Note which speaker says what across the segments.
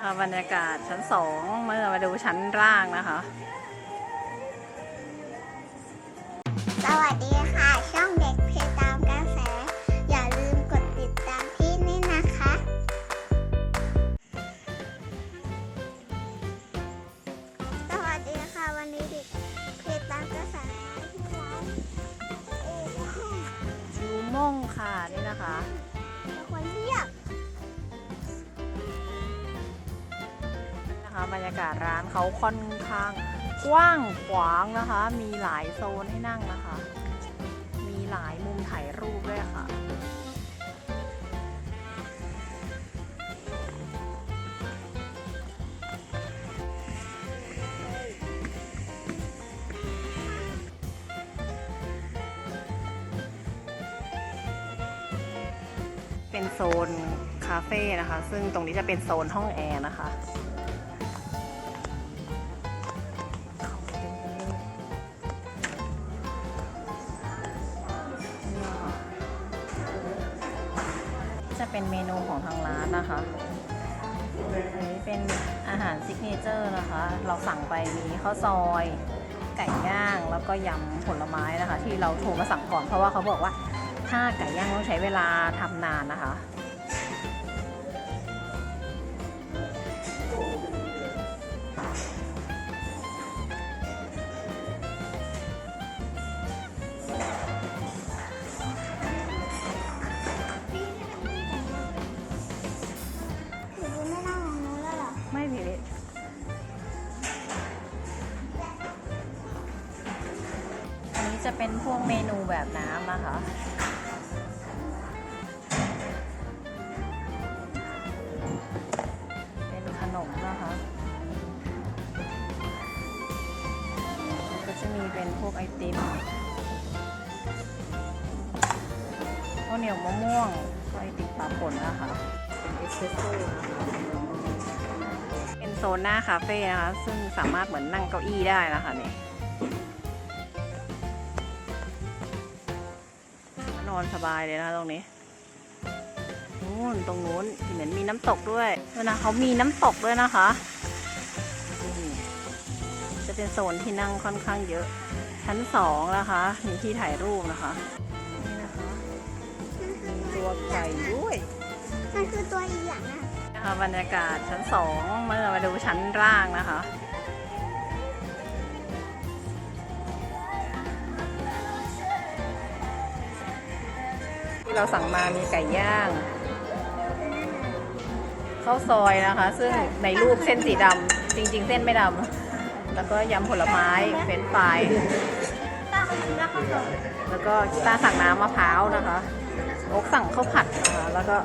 Speaker 1: ค่ะบรรยากาศชั้นสองเมื่อมาดูชั้นล่างนะคะ
Speaker 2: สวัสดีค่ะ ช่องเด็กเพจตามกระแส อย่าลืมกดติดตามที่นี่นะคะ สวัสดีค่ะ วันนี้เด็กเพจตามกระแสที่ร้านโอ้โห
Speaker 1: จูม่งค่ะนี่นะคะ
Speaker 2: นะ
Speaker 1: คะบรรยากาศร้านเขาค่อนข้างกว้างขวางนะคะ มีหลายโซนให้นั่งนะคะ มีหลายมุมถ่ายรูปด้วยค่ะเป็นโซนคาเฟ่นะคะ ซึ่งตรงนี้จะเป็นโซนห้องแอร์นะคะ จะเป็นเมนูของทางร้านนะคะอันนี้เป็นอาหารซิกเนเจอร์นะคะ เราสั่งไปมีข้าวซอย ไก่ย่างแล้วก็ยำผลไม้นะคะ ที่เราโทรมาสั่งก่อนเพราะว่าเขาบอกว่าถ้าไก่ย่างต้องใช้เวลาทำนานนะคะ จะเป็นพวกเมนูแบบน้ำนะคะเป็นขนมนะคะก็จะมีเป็นพวกไอติมข้าวเหนียวมะม่วงก็ไอติมปลาป่นนะคะเป็นเอสเปรสโซ่นะคะเป็นโซนหน้าคาเฟ่นะคะ ซึ่งสามารถเหมือนนั่งเก้าอี้ได้นะคะเนี่ย นอนสบายเลยนะคะตรงนี้นู่นตรงนู้นเหมือนมีน้ำตกด้วยด้วยนะเขามีน้ำตกด้วยนะคะนี่จะเป็นโซนที่นั่งค่อนข้างเยอะ ชั้นสองนะคะ มีที่ถ่ายรูปนะคะนี่นะคะมีตัวไก่ด้วย
Speaker 2: มันคือตัวอีหยังอะ
Speaker 1: นะคะบรรยากาศชั้นสองเมื่อมาดูชั้นล่างนะคะ ที่เราสั่งมามีไก่ย่างข้าวซอยนะคะ ซึ่งในรูปเส้นสีดำจริง ๆ เส้นไม่ดำแล้วก็ยำผลไม้เฟรนช์ฟรายแล้วก็กีตาร์สั่งน้ำมะพร้าวนะคะโอ๊กสั่งข้าวผัดนะคะแล้วก็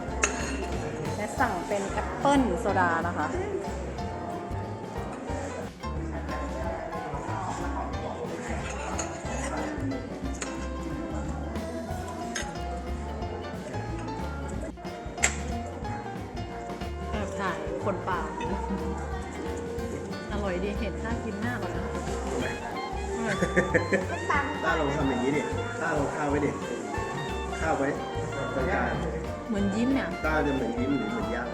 Speaker 1: แนทสั่งเป็นแอปเปิลโซดานะคะ คนเปล่า อร่อยดีเห็นน่ากินมากเลยนะ
Speaker 2: ตัง
Speaker 3: ต้าลองทำอย่างนี้ดิต้าลองข้าวไว้ดิข้าวไว้ตรงกลาง
Speaker 1: เหมือนยิ้มเนี่ย
Speaker 3: ต้าจะเหมือนยิ้มหรือเหมือนย่าง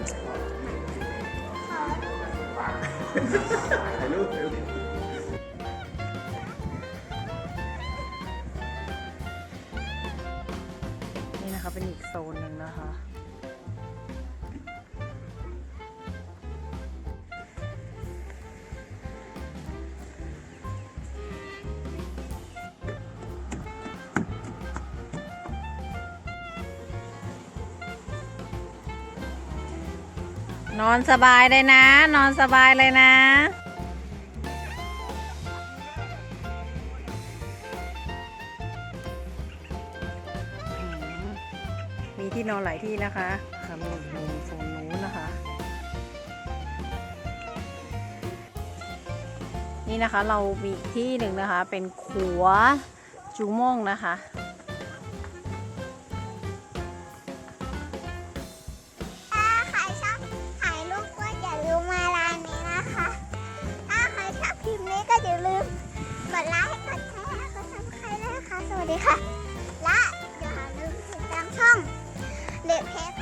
Speaker 3: ถ่ายรูปเร็ว
Speaker 1: นี่นะคะเป็นอีกโซนหนึ่งนะคะ นอนสบายเลยนะ นอนสบายเลยนะ มีที่นอนหลายที่นะคะค่ะมีมุมโซนนู้นนะคะ นี่นะคะเรามีที่หนึ่งนะคะ เป็นขัวจูม่งนะคะ that pack?